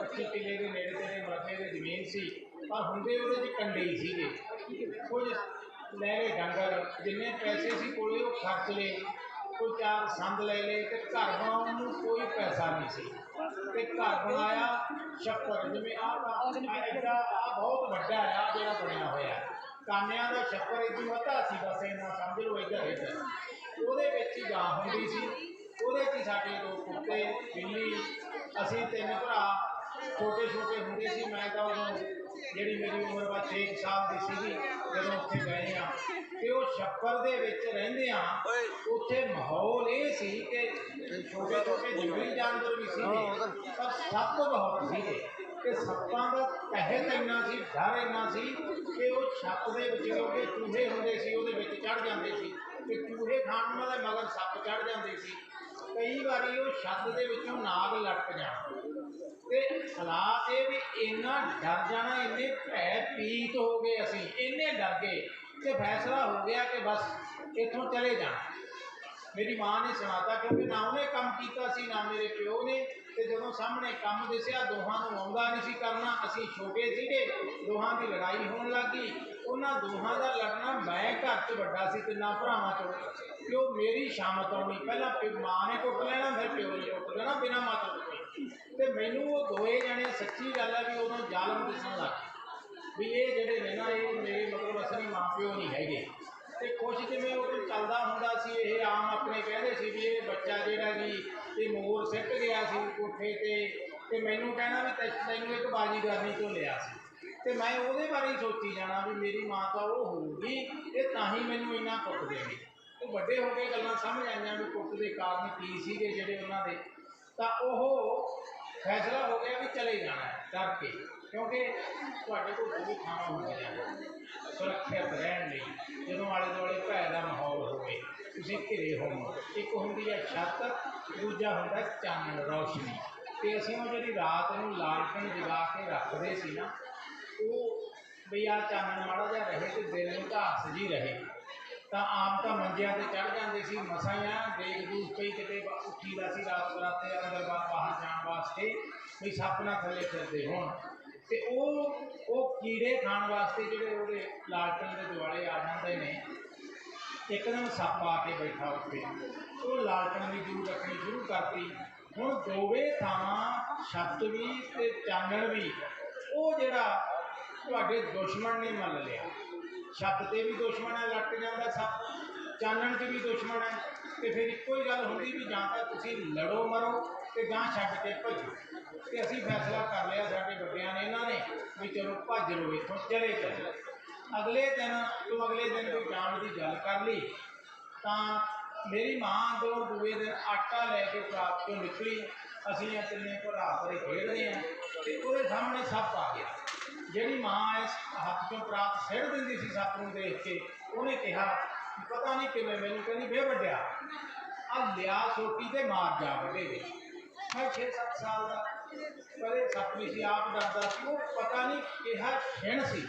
25 ਕਿੱਲੇ ਦੇ ਨੇੜੇ ਤੇੜੇ ਮਰਦੇ ਦੀ ਜ਼ਮੀਨ ਸੀ। ਪਰ ਹੁੰਦੇ ਉਹਦੇ 'ਚ ਕੰਡੇ ਹੀ ਸੀਗੇ। ਕੁਝ ਲੈ ਲਏ ਡੰਗਰ ਜਿੰਨੇ ਪੈਸੇ ਸੀ ਕੋਲੇ ਉਹ ਖਰਚ ਲਏ ਕੋਈ ਚਾਰ ਸੰਦ ਲੈ ਲਏ ਤੇ ਘਰ ਬਣਾਉਣ ਨੂੰ ਕੋਈ ਪੈਸਾ ਨਹੀਂ ਸੀ। ਤੇ ਘਰ ਬਣਾਇਆ ਛੱਪਰ ਜਿਵੇਂ ਆਹ ਐਡਾ ਆ ਬਹੁਤ ਵੱਡਾ ਆ ਜਿਹੜਾ ਬਣਿਆ ਹੋਇਆ ਹੈ। ਕਾਨਿਆਂ ਦਾ ਛੱਪਰ ਇਦੋਂ ਵੱਡਾ ਸੀ ਬਸ ਇੰਨਾ ਸਮਝ ਲਓ ਇੱਧਰ ਇੱਧਰ। ਉਹਦੇ ਵਿੱਚ ਹੀ ਗਾਂ ਹੁੰਦੀ ਸੀ। ਉਹਦੇ 'ਚ ਸਾਡੇ ਦੋ ਕੁੱਤੇ ਬਿੱਲੀ ਅਸੀਂ ਤਿੰਨ ਭਰਾ ਛੋਟੇ ਛੋਟੇ ਹੁੰਦੇ ਸੀ। ਮੈਂ ਤਾਂ ਜਿਹੜੀ ਮੇਰੀ ਉਮਰ ਵਾ 6 ਸਾਲ ਦੀ ਸੀਗੀ ਜਦੋਂ ਉੱਥੇ ਗਏ ਆ। ਤੇ ਉਹ ਛੱਪਰ ਦੇ ਵਿੱਚ ਰਹਿੰਦੇ ਆ। ਉੱਥੇ ਮਾਹੌਲ ਇਹ ਸੀ ਕਿ ਛੋਟੇ ਛੋਟੇ ਜੰਗਲੀ ਜਾਨਵਰ ਵੀ ਸੀਗੇ ਪਰ ਸੱਪ ਬਹੁਤ ਸੀਗੇ। ਤੇ ਸੱਪਾਂ ਦਾ ਕਹਿਤ ਇੰਨਾ ਸੀ ਡਰ ਇੰਨਾ ਸੀ ਕਿ ਉਹ ਛੱਪ ਦੇ ਵਿੱਚ ਕਿਉਂਕਿ ਚੂਹੇ ਹੁੰਦੇ ਸੀ ਉਹਦੇ ਵਿੱਚ ਚੜ ਜਾਂਦੇ ਸੀ। ਤੇ ਚੂਹੇ ਖਾਣ ਦੇ ਮਗਰ ਸੱਪ ਚੜ ਜਾਂਦੇ ਸੀ। ਕਈ ਵਾਰੀ ਉਹ ਛੱਤ ਦੇ ਵਿੱਚੋਂ ਨਾਗ ਲਟਕ ਜਾਣਾ। ਤੇ ਹਾਲਾਤ ਇਹ ਵੀ ਇੰਨਾ ਡਰ ਜਾਣਾ, ਇੰਨੇ ਭੈ ਪੀਤ ਹੋ ਗਏ ਅਸੀਂ, ਇੰਨੇ ਡਰ ਗਏ ਕਿ ਫੈਸਲਾ ਹੋ ਗਿਆ ਕਿ ਬਸ ਇੱਥੋਂ ਚਲੇ ਜਾਣਾ। ਮੇਰੀ ਮਾਂ ਨੇ ਸੁਣਾਤਾ ਕਿਉਂਕਿ ਨਾ ਉਹਨੇ ਕੰਮ ਕੀਤਾ ਸੀ, ਨਾ ਮੇਰੇ ਪਿਓ ਨੇ ਤੇ ਜਦੋਂ ਸਾਹਮਣੇ ਕੰਮ ਦਿਸਿਆ, ਦੋਹਾਂ ਨੂੰ ਆਉਂਦਾ ਨਹੀਂ ਸੀ ਕਰਨਾ। ਅਸੀਂ ਛੋਟੇ ਸੀਗੇ, ਦੋਹਾਂ ਦੀ ਲੜਾਈ ਹੋਣ ਲੱਗੀ ਉਹਨਾਂ ਦੋਹਾਂ ਦਾ ਲੜਨਾ ਮੈਂ ਘਰ 'ਚ ਵੱਡਾ ਸੀ ਤਿੰਨਾਂ ਭਰਾਵਾਂ 'ਚੋਂ। ਕਿ ਉਹ ਮੇਰੀ ਸ਼ਾਮਤ ਆਉਣੀ। ਪਹਿਲਾਂ ਪਿ- ਮਾਂ ਨੇ ਕੁੱਟ ਲੈਣਾ, ਫਿਰ ਪਿਓ ਨੇ ਕੁੱਟ ਲੈਣਾ, ਬਿਨਾਂ ਮਤਲਬ ਤੋਂ ਤੇ ਮੈਨੂੰ ਉਹ ਦੋਏ ਜਣੇ ਸੱਚੀ ਗੱਲ ਹੈ ਵੀ ਉਦੋਂ ਜ਼ਾਲਮ ਦਿਸਣ ਲੱਗ ਵੀ ਇਹ ਜਿਹੜੇ ਨੇ ਨਾ, ਇਹ ਮੇਰੇ ਮਤਲਬ ਅਸਲੀ ਮਾਂ ਪਿਓ ਨਹੀਂ ਹੈਗੇ। ਤੇ ਕੁਛ ਜਿਵੇਂ ਉਹ ਚੱਲਦਾ ਹੁੰਦਾ ਸੀ, ਇਹ ਆਮ ਆਪਣੇ ਕਹਿੰਦੇ ਸੀ ਵੀ ਇਹ ਬੱਚਾ ਜਿਹੜਾ ਜੀ, ਇਹ ਮੋਰ ਸਿੱਟ ਗਿਆ ਸੀ ਕੋਠੇ ਤੇ ਤੇ ਮੈਨੂੰ ਕਹਿਣਾ ਵੀ ਤੈਨੂੰ ਤੈਨੂੰ ਇੱਕ ਬਾਜੀਗਰਨੀ ਤੋਂ ਲਿਆ ਸੀ। ਤੇ ਮੈਂ ਉਹਦੇ ਬਾਰੇ ਸੋਚੀ ਜਾਣਾ ਵੀ ਮੇਰੀ ਮਾਂ ਤਾਂ ਉਹ ਹੋਊਗੀ, ਇਹ ਤਾਂ ਹੀ ਮੈਨੂੰ ਇੰਨਾ ਕੁੱਟ ਦੇਗੀ ਉਹ ਵੱਡੇ ਹੋ ਕੇ ਗੱਲਾਂ ਸਮਝ ਆਈਆਂ ਵੀ ਕੁੱਟ ਦੇ ਕਾਰਨ ਕੀ ਸੀਗੇ ਜਿਹੜੇ ਉਹਨਾਂ ਦੇ। ਤਾਂ ਉਹ ਫੈਸਲਾ ਹੋ ਗਿਆ ਵੀ ਚਲੇ ਜਾਣਾ ਹੈ ਕੇ। ਕਿਉਂਕਿ ਤੁਹਾਡੇ ਕੋਲ ਦੋ ਥਾਵਾਂ ਹੁੰਦੀਆਂ ਨੇ। ਸੁਰੱਖਿਅਤ ਰਹਿਣ ਲਈ ਜਦੋਂ ਆਲੇ ਦੁਆਲੇ ਭੈ ਦਾ ਮਾਹੌਲ ਹੋਵੇ, ਤੁਸੀਂ ਘਿਰੇ ਹੋਵੋ। ਇੱਕ ਹੁੰਦੀ ਹੈ ਛੱਤ, ਦੂਜਾ ਹੁੰਦਾ ਚਾਨਣ ਰੌਸ਼ਨੀ। ਤੇ ਅਸੀਂ ਉਹ ਜਿਹੜੀ ਰਾਤ ਨੂੰ ਲਾਲਟਨ ਜਗਾ ਕੇ ਰੱਖਦੇ ਸੀ ਨਾ, ਉਹ ਵੀ ਆ ਚਾਨਣ ਮਾੜਾ ਜਿਹਾ ਰਹੇ ਤੇ ਦਿਲ ਨੂੰ ਧਾਸ ਜੀ ਰਹੇ। ਤਾਂ ਆਪ ਤਾਂ ਮੰਜਿਆਂ ਤੇ ਚੜ ਜਾਂਦੇ ਸੀ, ਮਸਾਂ ਹੀ ਦੇਖ ਦੂਖ ਪਈ ਕਿਤੇ ਬ- ਉੱਠੀਦਾ ਸੀ, ਰਾਤ ਬਰਾਤੇ ਅੰਦਰ ਬਾਹਰ ਜਾਣ ਵਾਸਤੇ ਵੀ ਸੱਪ ਨਾ ਥੱਲੇ ਫਿਰਦੇ ਹੋਣ। ਤੇ ਉਹ ਉਹ ਕੀੜੇ ਖਾਣ ਵਾਸਤੇ ਜਿਹੜੇ ਉਹਦੇ ਲਾਲਟਨ ਦੇ ਦੁਆਲੇ ਆ ਜਾਂਦੇ ਨੇ, ਇੱਕਦਮ ਸੱਪ ਆ ਕੇ ਬੈਠਾ ਉੱਤੇ ਉਹ ਲਾਲਟਨ ਦੀ ਦੂਰ ਰੱਖਣੀ ਸ਼ੁਰੂ ਕਰਤੀ। ਹੁਣ ਦੋਵੇਂ ਥਾਵਾਂ, ਛੱਤ ਵੀ ਤੇ ਚਾਨਣ ਵੀ, ਉਹ ਜਿਹੜਾ ਤੁਹਾਡੇ ਦੁਸ਼ਮਣ ਨੇ ਮੰਨ ਲਿਆ। ਛੱਤ ਤੇ ਵੀ ਦੁਸ਼ਮਣ ਹੈ, ਲੱਟ ਜਾਂਦਾ ਸੱਪ ਚਾਨਣ 'ਚ ਵੀ ਦੁਸ਼ਮਣ ਹੈ। ਤੇ ਫਿਰ ਇੱਕੋ ਹੀ ਗੱਲ ਹੁੰਦੀ ਵੀ ਜਾਂ ਤਾਂ ਤੁਸੀਂ ਲੜੋ ਮਰੋ ਤੇ ਜਾਂ ਛੱਡ ਕੇ ਭੱਜੋ। ਤੇ ਅਸੀਂ ਫੈਸਲਾ ਕਰ ਲਿਆ ਸਾਡੇ ਵੱਡਿਆਂ ਨੇ, ਇਹਨਾਂ ਨੇ ਵੀ ਚਲੋ ਭੱਜ ਲਓ ਇੱਥੋਂ, ਚਲੇ ਚੱਲ ਅਗਲੇ ਦਿਨ ਤੋਂ ਅਗਲੇ ਦਿਨ ਕੋਈ ਜਾਣ ਦੀ ਗੱਲ ਕਰ ਲਈ, ਤਾਂ ਮੇਰੀ ਮਾਂ ਦੋ ਦੂਏ ਦਿਨ ਆਟਾ ਲੈ ਕੇ ਪ੍ਰਾਪਤ ਤੋਂ ਨਿਕਲੀ। ਅਸੀਂ ਇਹ ਤਿੰਨੇ ਭਰਾ ਭਰੇ ਖੇਡਦੇ ਆ ਤੇ ਉਹਦੇ ਸਾਹਮਣੇ ਸੱਪ ਆ ਗਿਆ। ਜਿਹੜੀ ਮਾਂ ਇਸ ਹੱਥ ਚੋਂ ਪ੍ਰਾਪਤ ਸਿਰ ਦਿੰਦੀ ਸੀ ਸੱਪ ਨੂੰ ਦੇਖ ਕੇ, ਉਹਨੇ ਕਿਹਾ, ਪਤਾ ਨਹੀਂ ਕਿਵੇਂ ਮੈਨੂੰ ਕਹਿੰਦੀ ਬੇ ਵੱਡਿਆ ਆ ਲਿਆ ਸੋਟੀ ਤੇ ਮਾਰ ਜਾ ਵੱਡੇ ਦੇ ਮੈਂ 6-7 ਸਾਲ ਦਾ, ਕਦੇ ਸੱਪ ਨਹੀਂ ਸੀ, ਆਪ ਡਰਦਾ ਸੀ, ਉਹ ਪਤਾ ਨਹੀਂ ਕਿਹਾ ਛਿਣ ਸੀ।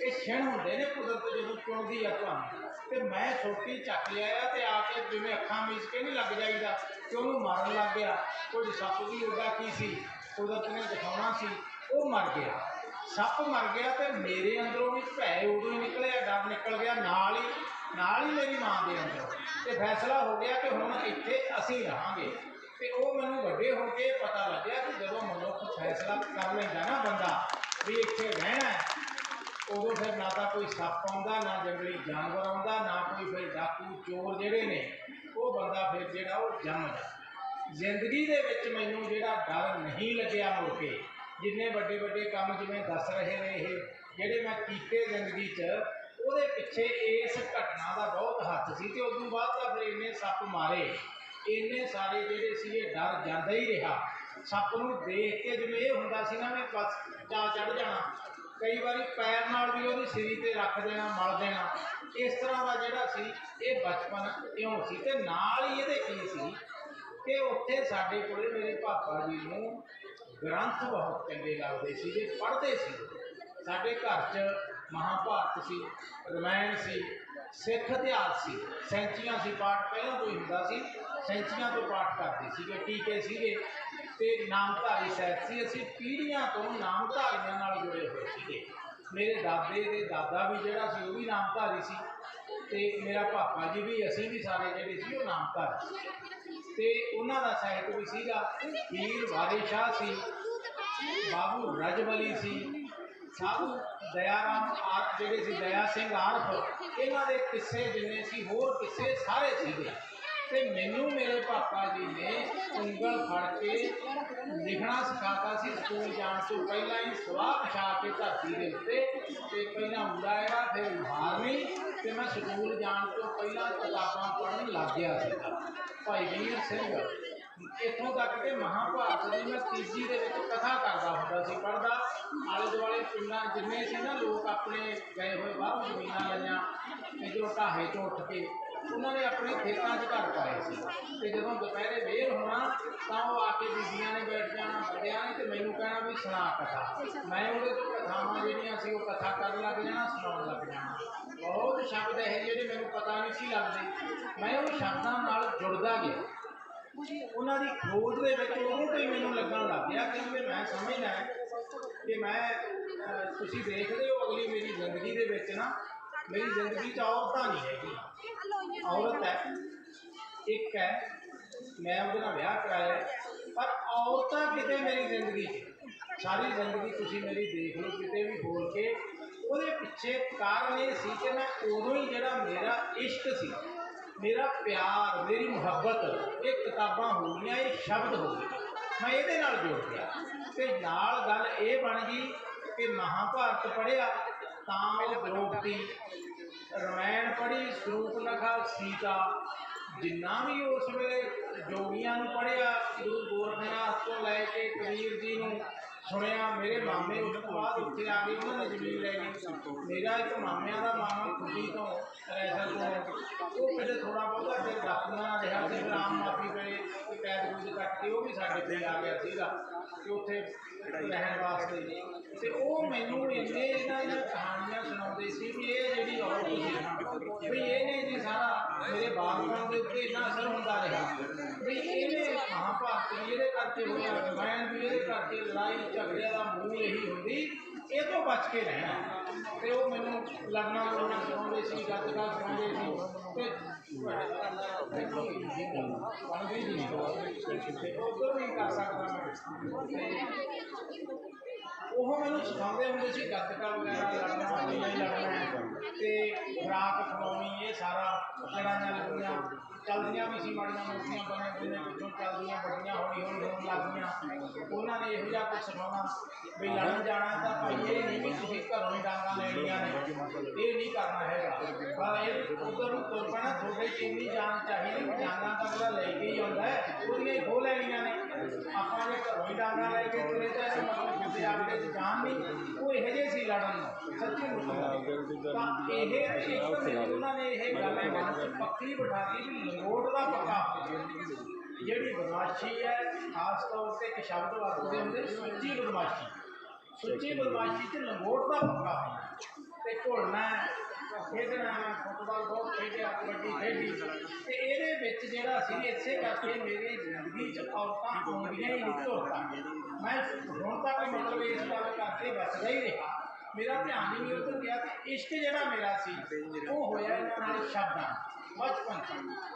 ਇਹ ਛਿਣ ਹੁੰਦੇ ਨੇ ਕੁਦਰਤ ਜਦੋਂ ਚੁਣਦੀ ਆ ਤੁਹਾਨੂੰ। ਤੇ ਮੈਂ ਸੋਟੀ ਚੱਕ ਲਿਆ ਤੇ ਆ ਕੇ ਜਿਵੇਂ ਅੱਖਾਂ ਮੀਚ ਕੇ ਨਹੀਂ ਲੱਗ ਜਾਈਦਾ ਕਿ ਉਹਨੂੰ ਮਾਰਨ ਲੱਗ ਗਿਆ। ਕੋਈ ਸੱਪ ਦੀ ਉਹਦਾ ਕੀ ਸੀ? ਕੁਦਰਤ ਨੇ ਦਿਖਾਉਣਾ ਸੀ। ਉਹ ਮਰ ਗਿਆ। ਸੱਪ ਮਰ ਗਿਆ ਤੇ ਮੇਰੇ ਅੰਦਰੋਂ ਵੀ ਭੈ ਉਦੋਂ ਹੀ ਨਿਕਲਿਆ, ਡਰ ਨਿਕਲ ਗਿਆ। ਨਾਲ ਹੀ ਨਾਲ ਹੀ ਮੇਰੀ ਮਾਂ ਦੇ ਅੰਦਰ। ਤੇ ਫੈਸਲਾ ਹੋ ਗਿਆ ਕਿ ਹੁਣ ਇੱਥੇ ਅਸੀਂ ਰਹਾਂਗੇ। ਤੇ ਉਹ ਮੈਨੂੰ ਵੱਡੇ ਹੋ ਕੇ ਪਤਾ ਲੱਗਿਆ ਕਿ ਜਦੋਂ ਮਨੁੱਖ ਫੈਸਲਾ ਕਰ ਲੈਂਦਾ ਨਾ ਬੰਦਾ, ਵੀ ਇੱਥੇ ਰਹਿਣਾ ਉਦੋਂ ਫਿਰ ਨਾ ਤਾਂ ਕੋਈ ਸੱਪ ਆਉਂਦਾ, ਨਾ ਜੰਗਲੀ ਜਾਨਵਰ ਆਉਂਦਾ, ਨਾ ਕੋਈ ਫਿਰ ਡਾਕੂ, ਚੋਰ ਜਿਹੜੇ ਨੇ, ਉਹ ਬੰਦਾ ਫਿਰ ਜਿਹੜਾ ਉਹ ਜੰਮਦਾ ਜ਼ਿੰਦਗੀ ਦੇ ਵਿੱਚ ਮੈਨੂੰ ਜਿਹੜਾ ਡਰ ਨਹੀਂ ਲੱਗਿਆ ਮੁੜ ਕੇ ਜਿੰਨੇ ਵੱਡੇ ਵੱਡੇ ਕੰਮ ਜਿਵੇਂ ਦੱਸ ਰਹੇ ਨੇ ਇਹ, ਜਿਹੜੇ ਮੈਂ ਕੀਤੇ ਜ਼ਿੰਦਗੀ 'ਚ, ਉਹਦੇ ਪਿੱਛੇ ਇਸ ਘਟਨਾ ਦਾ ਬਹੁਤ ਹੱਥ ਸੀ ਤੇ ਉਸ ਤੋਂ ਬਾਅਦ ਤਾਂ ਫਿਰ ਇੰਨੇ ਸੱਪ ਮਾਰੇ। ਇੰਨੇ ਸਾਰੇ ਜਿਹੜੇ ਸੀ ਇਹ ਡਰ ਜਾਂਦਾ ਹੀ ਰਿਹਾ। ਸੱਪ ਨੂੰ ਦੇਖ ਕੇ ਜਿਵੇਂ ਇਹ ਹੁੰਦਾ ਸੀ ਨਾ, ਮੈਂ ਬਸ ਜਾ ਚੜ ਜਾਣਾ। ਕਈ ਵਾਰੀ ਪੈਰ ਨਾਲ ਵੀ ਉਹਦੀ ਸਿਰੀ ਤੇ ਰੱਖ ਦੇਣਾ, ਮਲ ਦੇਣਾ। ਇਸ ਤਰ੍ਹਾਂ ਦਾ ਜਿਹੜਾ ਸੀ, ਇਹ ਬਚਪਨ ਇਉਂ ਸੀ ਤੇ ਨਾਲ ਹੀ ਇਹਦੇ ਕੀ ਸੀ ਕਿ ਉੱਥੇ ਸਾਡੇ ਕੋਲੇ ਮੇਰੇ ਪਾਪਾ ਜੀ ਨੂੰ ਗ੍ਰੰਥ ਬਹੁਤ ਚੰਗੇ ਲੱਗਦੇ ਸੀਗੇ, ਪੜ੍ਹਦੇ ਸੀ। ਸਾਡੇ ਘਰ 'ਚ ਮਹਾਭਾਰਤ ਸੀ, ਰਮਾਇਣ ਸੀ, ਸਿੱਖ ਇਤਿਹਾਸ ਸੀ, ਸੈਂਚੀਆਂ ਸੀ, ਪਾਠ ਪਹਿਲਾਂ ਤੋਂ ਹੀ ਹੁੰਦਾ ਸੀ, ਸੈਂਚੀਆਂ ਤੋਂ ਪਾਠ ਕਰਦੇ ਸੀਗੇ, ਟੀਕੇ ਸੀਗੇ, ਤੇ ਨਾਮਧਾਰੀ ਸਾਹਿਤ ਸੀ। ਅਸੀਂ ਪੀੜ੍ਹੀਆਂ ਤੋਂ ਨਾਮਧਾਰੀਆਂ ਨਾਲ ਜੁੜੇ ਹੋਏ ਸੀਗੇ। ਮੇਰੇ ਦਾਦੇ ਦੇ ਦਾਦਾ ਵੀ ਜਿਹੜਾ ਸੀ, ਉਹ ਵੀ ਨਾਮਧਾਰੀ ਸੀ, ਤੇ ਮੇਰਾ ਪਾਪਾ ਜੀ ਵੀ, ਅਸੀਂ ਵੀ ਸਾਰੇ ਜਿਹੜੇ ਸੀ, ਉਹ ਨਾਮਧਾਰੀ ਸੀ। ਤੇ ਉਹਨਾਂ ਦਾ ਸਾਹਿਤ ਵੀ ਸੀਗਾ ਵੀਰ ਵਾਰਿਸ ਸ਼ਾਹ ਸੀ, ਬਾਬੂ ਰਜਬਲੀ ਸੀ, ਸਾਧੂ ਦਇਆਰਾਮ ਆਰ ਜਿਹੜੇ ਸੀ, ਦਇਆ ਸਿੰਘ ਆਰਫ ਇਹਨਾਂ ਦੇ ਕਿੱਸੇ ਜਿੰਨੇ ਸੀ, ਹੋਰ ਕਿੱਸੇ ਸਾਰੇ ਸੀਗੇ। ਤੇ ਮੈਨੂੰ ਮੇਰੇ ਪਾਪਾ ਜੀ ਨੇ ਉਂਗਲ ਫੜ ਕੇ ਲਿਖਣਾ ਸਿਖਾਤਾ ਸੀ, ਸਕੂਲ ਜਾਣ ਤੋਂ ਪਹਿਲਾਂ ਹੀ ਸਵਾਹ ਪਛਾ ਕੇ ਧਰਤੀ ਦੇ ਉੱਤੇ, ਤੇ ਪਹਿਲਾਂ ਮੁੰਡਾ era ਫਿਰ ਮੁਹਾਰਨੀ ਤੇ ਮੈਂ ਸਕੂਲ ਜਾਣ ਤੋਂ ਪਹਿਲਾਂ ਕਿਤਾਬਾਂ ਪੜ੍ਹਨ ਲੱਗ ਗਿਆ ਸੀ। ਭਾਈ ਵੀਰ ਸਿੰਘ, ਇੱਥੋਂ ਤੱਕ ਕਿ ਮਹਾਭਾਰਤ ਦੀ ਮੈਂ ਤੀਜੀ ਦੇ ਵਿੱਚ ਕਥਾ ਕਰਦਾ ਹੁੰਦਾ ਸੀ ਪੜ੍ਹਦਾ। ਆਲੇ ਦੁਆਲੇ ਪਿੰਡਾਂ ਜਿੰਨੇ ਸੀ ਨਾ, ਲੋਕ ਆਪਣੇ ਗਏ ਹੋਏ ਬਾਹਰ ਜ਼ਮੀਨਾਂ ਲਈਆਂ ਇੱਧਰੋਂ ਢਾਹੇ ਤੋਂ ਉੱਠ ਕੇ ਉਹਨਾਂ ਨੇ ਆਪਣੇ ਖੇਤਾਂ 'ਚ ਘਰ ਪਾਏ ਸੀ। ਤੇ ਜਦੋਂ ਦੁਪਹਿਰੇ ਵੇਰ ਹੋਣਾ, ਤਾਂ ਉਹ ਆ ਕੇ ਬੀਬੀਆਂ ਨੇ ਬੈਠ ਜਾਣਾ ਵੱਡਿਆਂ ਨੇ ਤੇ ਮੈਨੂੰ ਕਹਿਣਾ ਵੀ ਸੁਣਾ ਕਥਾ। ਮੈਂ ਉਹਦੇ ਕਥਾਵਾਂ ਜਿਹੜੀਆਂ ਸੀ, ਉਹ ਕਥਾ ਕਰਨ ਲੱਗ ਜਾਣਾ, ਸੁਣਾਉਣ ਲੱਗ ਜਾਣਾ। ਬਹੁਤ ਸ਼ਬਦ ਇਹ ਜਿਹੜੇ ਮੈਨੂੰ ਪਤਾ ਨਹੀਂ ਸੀ ਲੱਗਦੇ। ਮੈਂ ਉਹ ਸ਼ਬਦਾਂ ਨਾਲ ਜੁੜਦਾ ਗਿਆ। ਉਹਨਾਂ ਦੀ ਖੋਜ ਦੇ ਵਿੱਚ ਉਦੋਂ ਤੋਂ ਹੀ ਮੈਨੂੰ ਲੱਗਣ ਲੱਗ ਗਿਆ ਕਿ ਮੈਂ ਸਮਝਦਾ ਕਿ ਮੈਂ ਤੁਸੀਂ ਦੇਖਦੇ ਹੋ ਅਗਲੀ ਮੇਰੀ ਜ਼ਿੰਦਗੀ ਦੇ ਵਿੱਚ ਨਾ ਮੇਰੀ ਜ਼ਿੰਦਗੀ 'ਚ ਔਰਤਾਂ ਨਹੀਂ ਹੈਗੀਆਂ। ਔਰਤ ਹੈ, ਇੱਕ ਹੈ, ਮੈਂ ਉਹਦੇ ਨਾਲ ਵਿਆਹ ਕਰਾਇਆ ਪਰ ਔਰਤਾਂ ਕਿਤੇ ਮੇਰੀ ਜ਼ਿੰਦਗੀ 'ਚ ਸਾਰੀ ਜ਼ਿੰਦਗੀ ਤੁਸੀਂ ਮੇਰੀ ਦੇਖ ਲਓ, ਕਿਤੇ ਵੀ ਬੋਲ ਕੇ। ਉਹਦੇ ਪਿੱਛੇ ਕਾਰਨ ਇਹ ਸੀ ਕਿ ਮੈਂ ਉਦੋਂ ਹੀ ਜਿਹੜਾ ਮੇਰਾ ਇਸ਼ਕ ਸੀ, ਮੇਰਾ ਪਿਆਰ, ਮੇਰੀ ਮੁਹੱਬਤ, ਇਹ ਕਿਤਾਬਾਂ ਹੋ ਗਈਆਂ, ਇਹ ਸ਼ਬਦ ਹੋ ਗਏ। ਮੈਂ ਇਹਦੇ ਨਾਲ ਜੋੜ ਗਿਆ। ਤੇ ਨਾਲ ਗੱਲ ਇਹ ਬਣ ਗਈ ਕਿ ਮਹਾਭਾਰਤ ਪੜ੍ਹਿਆ ਤਾਂ ਉਹ ਦ੍ਰੋਪਦੀ ਰਮਾਇਣ ਪੜ੍ਹੀ, ਸਰੂਪ ਲਖਾ, ਸੀਤਾ। ਜਿੰਨਾ ਵੀ ਉਸ ਵੇਲੇ ਜੋਗੀਆਂ ਨੂੰ ਪੜ੍ਹਿਆ, ਗੁਰੂ ਗੋਰਖਨਾਥ ਤੋਂ ਲੈ ਕੇ ਕਬੀਰ ਜੀ ਨੂੰ ਸੁਣਿਆ, ਮੇਰੇ ਮਾਮੇ ਉਸ ਤੋਂ ਬਾਅਦ ਉੱਥੇ ਆ ਗਏ ਉਹਨਾਂ ਨੇ ਜ਼ਮੀਨ ਲੈ ਲਈ ਮੇਰਾ ਇੱਕ ਮਾਮਿਆਂ ਦਾ ਮਾਮਾ ਖੁੱਡੀ ਤੋਂ, ਰੈਸਲ ਤੋਂ। ਉਹ ਕਿਤੇ ਥੋੜਾ ਬਹੁਤਾ ਫਿਰ ਡਾਕੂਆਂ ਰਿਹਾ ਸੀ ਰਾਮ ਆਮ ਮਾਫੀ ਵੇਲੇ ਕੈਦ ਕੁਝ ਕੱਟ ਕੇ ਉਹ ਵੀ ਸਾਡੇ ਕੋਲ ਆ ਗਿਆ ਸੀਗਾ। ਤੇ ਉੱਥੇ ਰਹਿਣ ਵਾਸਤੇ ਤੇ ਉਹ ਮੈਨੂੰ ਇੰਨੇ ਇਹਨਾਂ ਦੀਆਂ ਕਹਾਣੀਆਂ ਸੁਣਾਉਂਦੇ ਸੀ ਵੀ ਇਹ ਜਿਹੜੀ ਔਰਤ ਸੀ ਵੀ ਇਹਨੇ ਜੀ ਸਾਰਾ ਮੇਰੇ ਬਾਲਪਨ ਦੇ ਉੱਤੇ ਇੰਨਾ ਅਸਰ ਹੁੰਦਾ ਰਿਹਾ। ਵੀ ਇਹਨੇ ਮਹਾਭਾਰਤ ਵੀ ਇਹਦੇ ਕਰਕੇ ਹੋਇਆ, ਰਮਾਇਣ ਵੀ ਇਹਦੇ ਕਰਕੇ ਲੜਾਈ ਝਗੜਿਆਂ ਦਾ ਮੂਲ ਇਹੀ ਹੁੰਦੀ, ਇਹ ਤੋਂ ਬਚ ਕੇ ਰਹਿਣਾ। ਤੇ ਉਹ ਮੈਨੂੰ ਲੜਨਾ ਲੜਨਾ ਸੁਣਾਉਂਦੇ ਸੀ, ਗੱਤਕਾ ਸਿਖਾਉਂਦੇ ਸੀ। ਤੇ ਉਹ ਮੈਨੂੰ ਸਿਖਾਉਂਦੇ ਹੁੰਦੇ ਸੀ ਗੱਤਕਾ ਵਗੈਰਾ ਲੜਨਾ ਨਹੀਂ ਲੜਨਾ। ਤੇ ਖਰਾਕ ਖਵਾਉਣੀ, ਇਹ ਸਾਰਾ ਲੜਾਈਆਂ ਲੱਗੀਆਂ ਚੱਲਦੀਆਂ ਵੀ ਸੀ, ਮਾੜੀਆਂ ਮੋਟੀਆਂ ਬਣੇ ਪਿੱਛੋਂ ਚੱਲਦੀਆਂ, ਵੱਡੀਆਂ, ਹੌਲੀ ਹੌਲੀ ਹੋਣ ਲੱਗ ਉਹਨਾਂ ਨੇ ਇਹੋ ਜਿਹਾ ਕੁਝ ਸਿਖਾਉਣਾ ਵੀ ਲੜਨ ਜਾਣਾ ਤਾਂ ਭਾਈ, ਇਹ ਨਹੀਂ ਵੀ ਤੁਸੀਂ ਘਰੋਂ ਹੀ ਡਾਂਗਾਂ ਲੈਣੀਆਂ ਨੇ। ਇਹ ਨਹੀਂ ਕਰਨਾ ਹੈਗਾ। ਪਰ ਇਹ ਉਧਰ ਨੂੰ ਤੁਰ ਪੈਣਾ, ਤੁਹਾਡੇ ਚ ਇੰਨੀ ਜਾਨ ਚਾਹੀਦੀ ਡਾਂਗਾਂ ਤਾਂ ਅਗਲਾ ਲੈ ਕੇ ਹੀ ਆਉਂਦਾ ਉਹਦੀਆਂ ਹੀ ਲੈਣੀਆਂ ਨੇ। ਆਪਾਂ ਜੇ ਘਰੋਂ ਹੀ ਡਾਂਗਾਂ ਲੈ ਕੇ ਤੁਰੇ ਤਾਂ ਇਹਦਾ ਮਤਲਬ ਕਿਤੇ ਆਪਦੇ ਚ ਜਾਨ ਨਹੀਂ, ਉਹ ਇਹੋ ਜਿਹੇ ਸੀ ਲੜਨ ਨੂੰ, ਸੱਚੀ ਮੁੱਚ ਤਾਂ ਇਹ ਇੱਕ ਉਹਨਾਂ ਨੇ ਇਹ ਗੱਲ ਹੈ ਮਨ ਚ ਪੱਕੀ ਬਿਠਾਤੀ ਵੀ ਲੰਗੋਟ ਦਾ ਪੱਕਾ ਜਿਹੜੀ ਬਦਮਾਸ਼ੀ ਹੈ, ਖਾਸ ਤੌਰ ਤੇ ਇੱਕ ਸ਼ਬਦ ਵਰਤਦੇ ਹੁੰਦੇ ਸੁੱਚੀ ਬਦਮਾਸ਼ੀ। ਸੁੱਚੀ ਬਦਮਾਸ਼ੀ ਚ ਲੰਗੋਟ ਦਾ ਪੱਕਾ ਹੋਣਾ ਤੇ ਘੁਲਣਾ ਖੇਡਣਾ ਫੁੱਟਬਾਲ ਬਹੁਤ ਖੇਡਿਆ, ਕਬੱਡੀ ਖੇਡੀ। ਤੇ ਇਹਦੇ ਵਿੱਚ ਜਿਹੜਾ ਸੀ ਇਸੇ ਕਰਕੇ ਮੇਰੀ ਜ਼ਿੰਦਗੀ 'ਚ ਔਰਤਾਂ ਆਉਂਦੀਆਂ ਹੀ ਨਹੀਂ ਧੋਤਾ ਮੈਂ ਹੁਣ ਤੱਕ ਮਤਲਬ ਇਸ ਗੱਲ ਕਰਕੇ ਬਚਦਾ ਹੀ ਰਿਹਾ। ਮੇਰਾ ਧਿਆਨ ਹੀ ਨਹੀਂ ਉੱਧਰ ਗਿਆ ਤੇ ਇਸ਼ਕ ਜਿਹੜਾ ਮੇਰਾ ਸੀ, ਉਹ ਹੋਇਆ ਇਹਨਾਂ ਨਾਲ ਸ਼ਬਦਾਂ, ਬਚਪਨ ਤੋਂ।